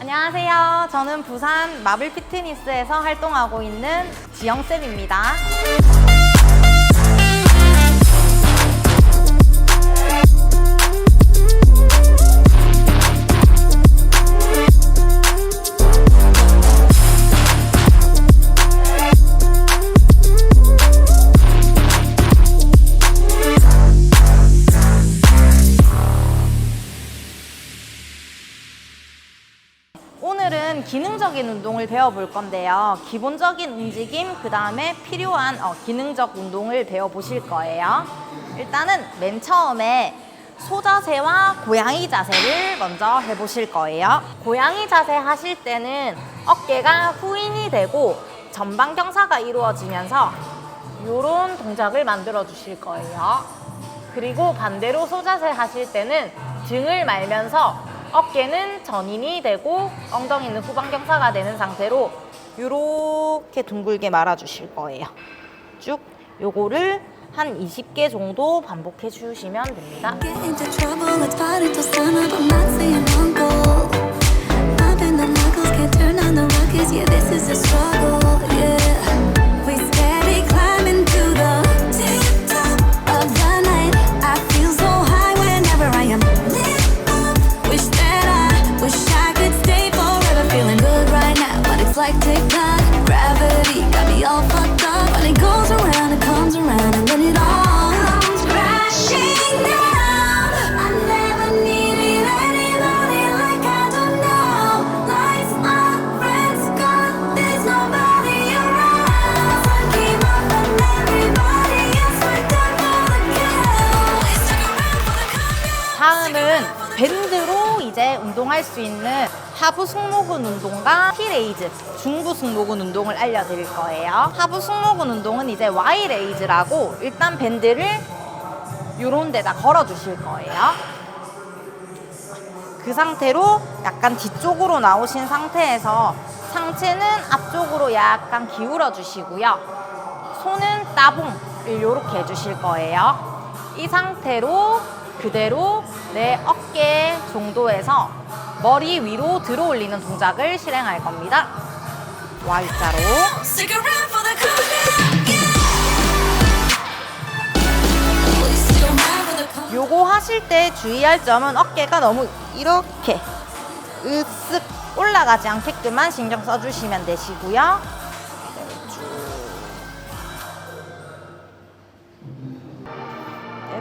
안녕하세요. 저는 부산 마블 피트니스에서 활동하고 있는 지영쌤입니다. 기능적인 운동을 배워볼 건데요. 기본적인 움직임, 그 다음에 필요한 어, 기능적 운동을 배워보실 거예요. 일단은 맨 처음에 소자세와 고양이 자세를 먼저 해보실 거예요. 고양이 자세 하실 때는 어깨가 후인이 되고 전방 경사가 이루어지면서 이런 동작을 만들어 주실 거예요. 그리고 반대로 소자세 하실 때는 등을 말면서 어깨는 전인이 되고 엉덩이는 후방 경사가 되는 상태로 이렇게 둥글게 말아 주실 거예요. 쭉 요거를 한 20개 정도 반복해 주시면 됩니다. All fucked up. When it goes around, it comes around, and then it all comes crashing down. I never needed anybody like I do now. Lights off, friends gone, there's nobody around. Keep up and everybody else went down for the count. Stick around for the countdown. 다음은 밴드 운동할 수 있는 하부 승모근 운동과 T레이즈, 중부 승모근 운동을 알려드릴 거예요. 하부 승모근 운동은 이제 Y 레이즈라고 일단 밴드를 요런 데다 걸어 주실 거예요. 그 상태로 약간 뒤쪽으로 나오신 상태에서 상체는 앞쪽으로 약간 기울여 주시고요. 손은 따봉을 이렇게 해주실 거예요. 이 상태로 그대로 내 어깨 정도에서 머리 위로 들어 올리는 동작을 실행할 겁니다. Y자로. 요거 하실 때 주의할 점은 어깨가 너무 이렇게 으쓱 올라가지 않게끔만 신경 써주시면 되시고요.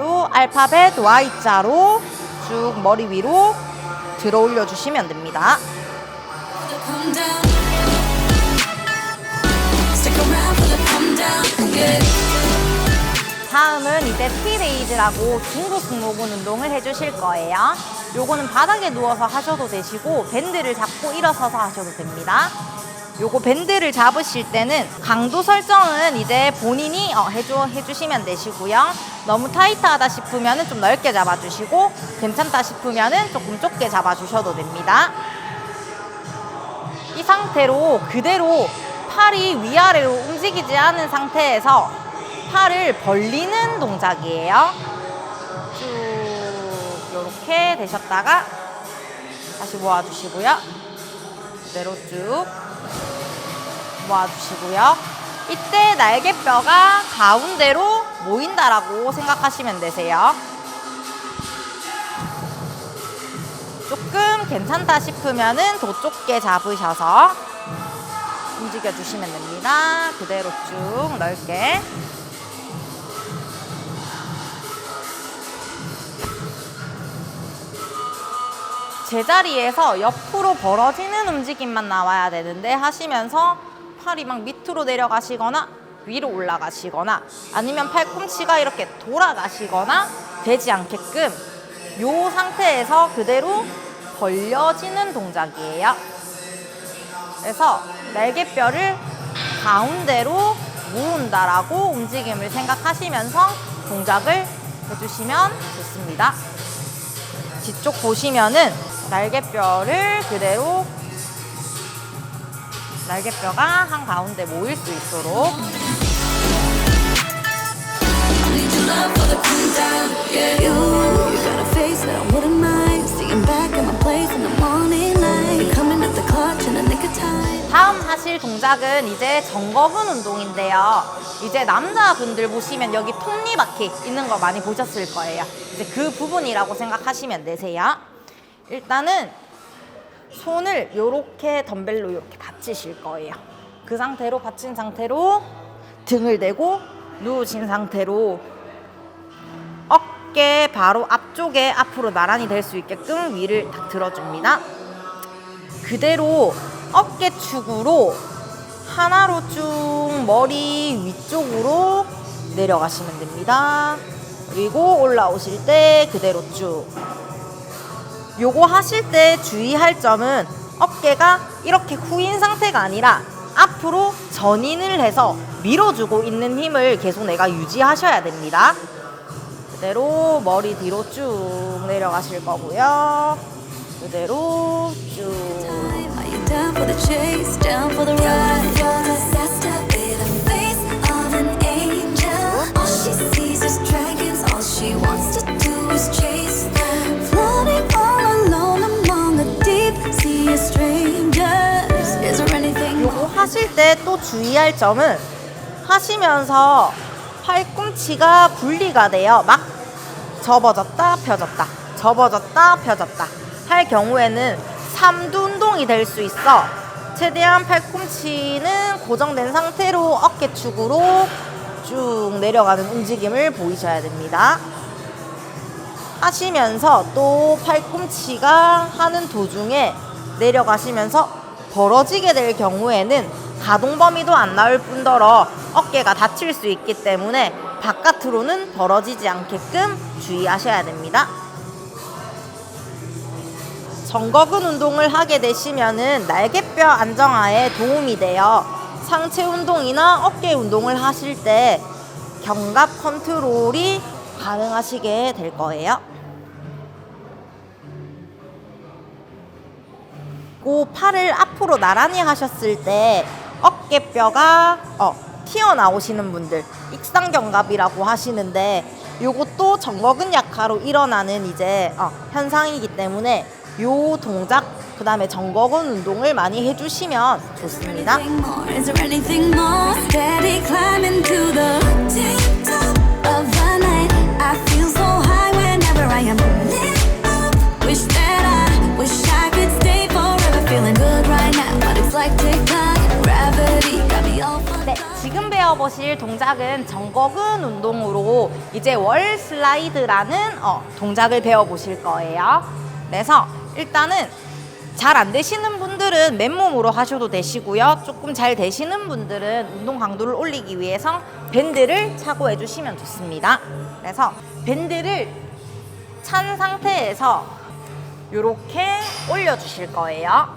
그대로 알파벳 Y자로 쭉 머리 위로 들어 올려 주시면 됩니다. 다음은 이제 T레이즈라고 중부 승모근 운동을 해주실 거예요. 요거는 바닥에 누워서 하셔도 되시고 밴드를 잡고 일어서서 하셔도 됩니다. 요거 밴드를 잡으실 때는 강도 설정은 이제 본인이 어, 해줘, 해주시면 되시고요. 너무 타이트하다 싶으면 좀 넓게 잡아주시고 괜찮다 싶으면 조금 좁게 잡아주셔도 됩니다. 이 상태로 그대로 팔이 위아래로 움직이지 않은 상태에서 팔을 벌리는 동작이에요. 쭉 이렇게 되셨다가 다시 모아주시고요. 그대로 쭉 모아주시고요. 이때 날개뼈가 가운데로 모인다라고 생각하시면 되세요. 조금 괜찮다 싶으면은 더 좁게 잡으셔서 움직여 주시면 됩니다. 그대로 쭉 넓게. 제자리에서 옆으로 벌어지는 움직임만 나와야 되는데 하시면서 팔이 막 밑으로 내려가시거나 위로 올라가시거나 아니면 팔꿈치가 이렇게 돌아가시거나 되지 않게끔 이 상태에서 그대로 벌려지는 동작이에요. 그래서 날개뼈를 가운데로 모은다라고 움직임을 생각하시면서 동작을 해주시면 좋습니다. 뒤쪽 보시면은 날개뼈를 그대로 날개뼈가 한 가운데 모일 수 있도록 to 배워보실 동작은 이제 정거근 운동인데요. 이제 남자분들 보시면 여기 톱니바퀴 있는 거 많이 보셨을 거예요. 이제 그 부분이라고 생각하시면 되세요. 일단은 손을 이렇게 덤벨로 이렇게 받치실 거예요. 그 상태로 받친 상태로 등을 대고 누우신 상태로 어깨 바로 앞쪽에 앞으로 나란히 될 수 있게끔 위를 딱 들어줍니다. 그대로 어깨 축으로 하나로 쭉 머리 위쪽으로 내려가시면 됩니다. 그리고 올라오실 때 그대로 쭉. 요거 하실 때 주의할 점은 어깨가 이렇게 후인 상태가 아니라 앞으로 전인을 해서 밀어주고 있는 힘을 계속 내가 유지하셔야 됩니다. 그대로 머리 뒤로 쭉 내려가실 거고요. 그대로 쭉. 하실 때 또 주의할 점은 하시면서 팔꿈치가 분리가 돼요. 막 접어졌다 펴졌다 접어졌다 펴졌다 할 경우에는 삼두 운동이 될 수 있어 최대한 팔꿈치는 고정된 상태로 어깨축으로 쭉 내려가는 움직임을 보이셔야 됩니다. 하시면서 또 팔꿈치가 하는 도중에 내려가시면서 벌어지게 될 경우에는 가동 범위도 안 나올 뿐더러 어깨가 다칠 수 있기 때문에 바깥으로는 벌어지지 않게끔 주의하셔야 됩니다. 정거근 운동을 하게 되시면은 날개뼈 안정화에 도움이 되어 상체 운동이나 어깨 운동을 하실 때 견갑 컨트롤이 가능하시게 될 거예요. 그 팔을 앞으로 나란히 하셨을 때 어깨뼈가 어, 튀어나오시는 분들 익상견갑이라고 하시는데 요것도 정거근 약화로 일어나는 이제 어, 현상이기 때문에 요 동작 그 다음에 정거근 운동을 많이 해주시면 좋습니다. 네. 지금 배워보실 동작은 정거근 운동으로 이제 월 슬라이드라는 어, 동작을 배워보실 거예요. 그래서 일단은 잘 안 되시는 분들은 맨몸으로 하셔도 되시고요. 조금 잘 되시는 분들은 운동 강도를 올리기 위해서 밴드를 차고 해주시면 좋습니다. 그래서 밴드를 찬 상태에서 이렇게 올려주실 거예요.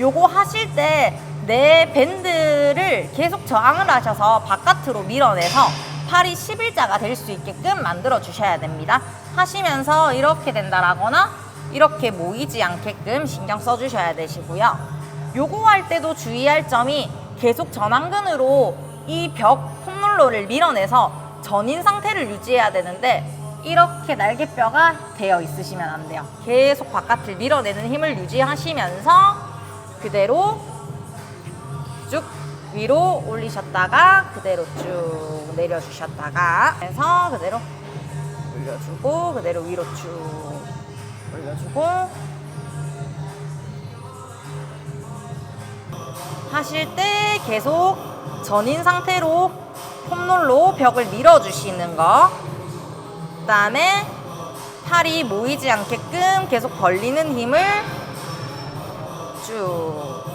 요거 하실 때 내 밴드를 계속 저항을 하셔서 바깥으로 밀어내서 팔이 11자가 될 수 있게끔 만들어 주셔야 됩니다. 하시면서 이렇게 된다라거나 이렇게 모이지 않게끔 신경 써 주셔야 되시고요. 요거 할 때도 주의할 점이 계속 전완근으로 이 벽 폼롤러를 밀어내서 전인 상태를 유지해야 되는데 이렇게 날개뼈가 되어 있으시면 안 돼요. 계속 바깥을 밀어내는 힘을 유지하시면서 그대로 쭉 위로 올리셨다가 그대로 쭉 내려주셨다가 해서 그대로 올려주고 그대로 위로 쭉 올려주고 하실 때 계속 전인 상태로 폼롤로 벽을 밀어주시는 거. 그 다음에 팔이 모이지 않게끔 계속 벌리는 힘을 쭉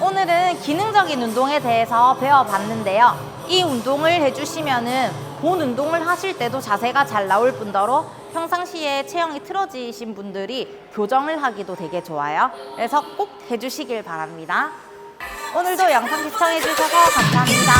오늘은 기능적인 운동에 대해서 배워봤는데요. 이 운동을 해주시면은 본 운동을 하실 때도 자세가 잘 나올 뿐더러 평상시에 체형이 틀어지신 분들이 교정을 하기도 되게 좋아요. 그래서 꼭 해주시길 바랍니다. 오늘도 영상 시청해주셔서 감사합니다.